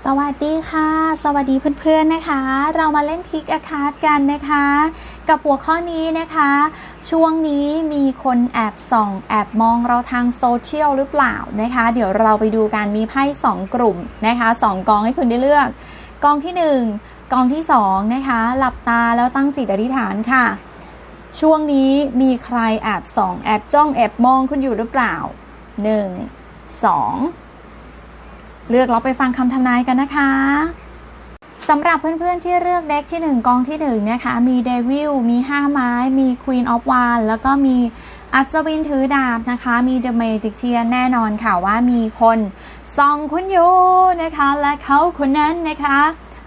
สวัสดีค่ะ สวัสดีเพื่อนๆนะคะ เรามาเล่นพิกอาคาร์กันนะคะ กับหัวข้อนี้นะคะ ช่วงนี้มีคนแอบส่อง แอบมองเราทางโซเชียลหรือเปล่านะคะ เดี๋ยวเราไปดูกันมีไพ่2กลุ่มนะคะ2กองให้คุณได้เลือก กองที่ 1 กองที่ 2 นะคะ หลับตาแล้วตั้งจิตอธิษฐานค่ะ ช่วงนี้มีใครแอบส่อง แอบจ้องแอบมองคุณอยู่หรือเปล่า 1 2 เลือกเราไปฟังคำทำนายกันนะคะสำหรับเพื่อนๆที่เลือกเด็กที่ 1 กองที่1นะคะมีเดวิลมี 5 ไม้ มี Queen of w a n แล้วก็มีอัศวินถือดาบนะคะ มีเดอะเมจิกเชียแน่นอนค่ะว่ามีคนส่องคุณอยู่นะคะ และเขาคนนั้นนะคะ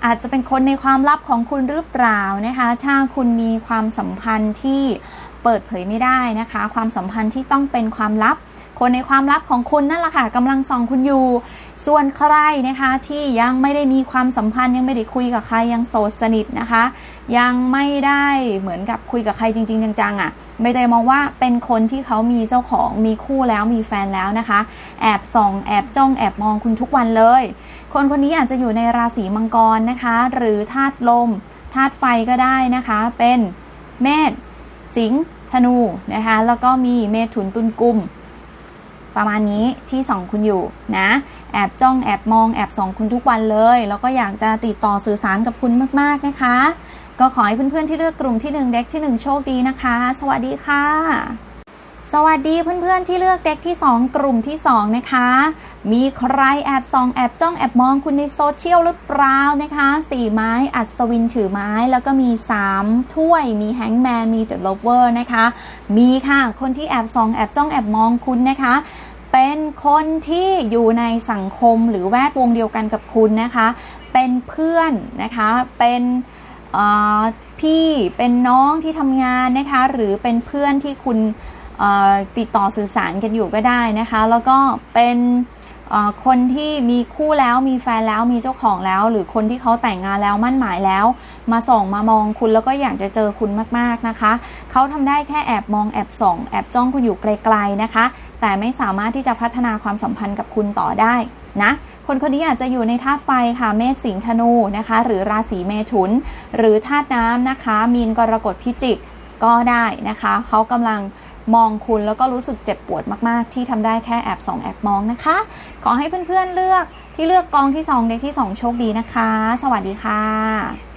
อาจจะเป็นคนในความลับของคุณหรือเปล่านะคะ ถ้าคุณมีความสัมพันธ์ที่เปิดเผยไม่ได้นะคะ ความสัมพันธ์ที่ต้องเป็นความลับ คนในความลับของคุณนั่นแหละค่ะกำลังส่องคุณอยู่ ส่วนใครนะคะที่ยังไม่ได้มีความสัมพันธ์ยังไม่ได้คุยกับใครยังโสดสนิทนะคะ ยังไม่ได้เหมือนกับคุยกับใครจริง ๆ จังๆอะ่ะไม่ได้มองว่าเป็นคนที่เขามีเจ้าของมีคู่แล้วมีแฟนแล้วนะคะ แอบส่องแอบจ้องแอบมองคุณทุกวันเลย คนคนนี้อาจจะอยู่ในราศีมังกรนะคะ หรือธาตุลมธาตุไฟก็ได้นะคะ เป็นเมษสิงห์ธนูนะคะแล้วก็มีเมถุนตุลกุม ประมาณนี้ที่ส่องคุณอยู่นะแอบจ้องแอบมองแอบส่องคุณทุกวันเลย แล้วก็อยากจะติดต่อสื่อสารกับคุณมากๆนะคะ ก็ขอให้เพื่อนๆที่เลือกกลุ่มที่1เด็กที่ 1 โชคดีนะคะ สวัสดีค่ะ สวัสดีเพื่อนๆที่เลือกเด็กที่ 2 กลุ่มที่ 2 นะคะ มีใครแอบส่องแอบจ้องแอบมองคุณในโซเชียลหรือเปล่านะคะ4ไม้อัศวินถือไม้ แล้วก็มี 3 ถ้วยมีแฮงแมนมีเดอะโลเวอร์นะคะ มีค่ะ คนที่แอบส่องแอบจ้องแอบมองคุณนะคะเป็นคนที่อยู่ในสังคมหรือแวดวงเดียวกันกับคุณนะคะ เป็นเพื่อนนะคะ เป็นพี่ เป็นน้องที่ทำงานนะคะ หรือเป็นเพื่อนที่คุณ ติดต่อสื่อสารกันอยู่ก็ได้นะคะ แล้วก็เป็นคนที่มีคู่แล้วมีแฟนแล้วมีเจ้าของแล้ว หรือคนที่เขาแต่งงานแล้วมั่นหมายแล้ว มาส่องมามองคุณแล้วก็อยากจะเจอคุณมากๆนะคะเขาทำได้แค่แอบมองแอบส่อง แอบจ้องคุณอยู่ไกลๆนะคะ แต่ไม่สามารถที่จะพัฒนาความสัมพันธ์กับคุณต่อได้นะคนคนนี้อาจจะอยู่ในธาตุไฟค่ะ เมษสิงห์ธนูนะคะ หรือราศีเมถุน หรือธาตุน้ำนะคะ มีนกรกฎพิจิกก็ได้นะคะเขากำลัง มองคุณแล้วก็รู้สึกเจ็บปวดมากๆ ที่ทำได้แค่แอบส่องแอบมองนะคะ ขอให้เพื่อนๆเลือกที่เลือกกองที่ 2 เด็กที่ 2 โชคดีนะคะ สวัสดีค่ะ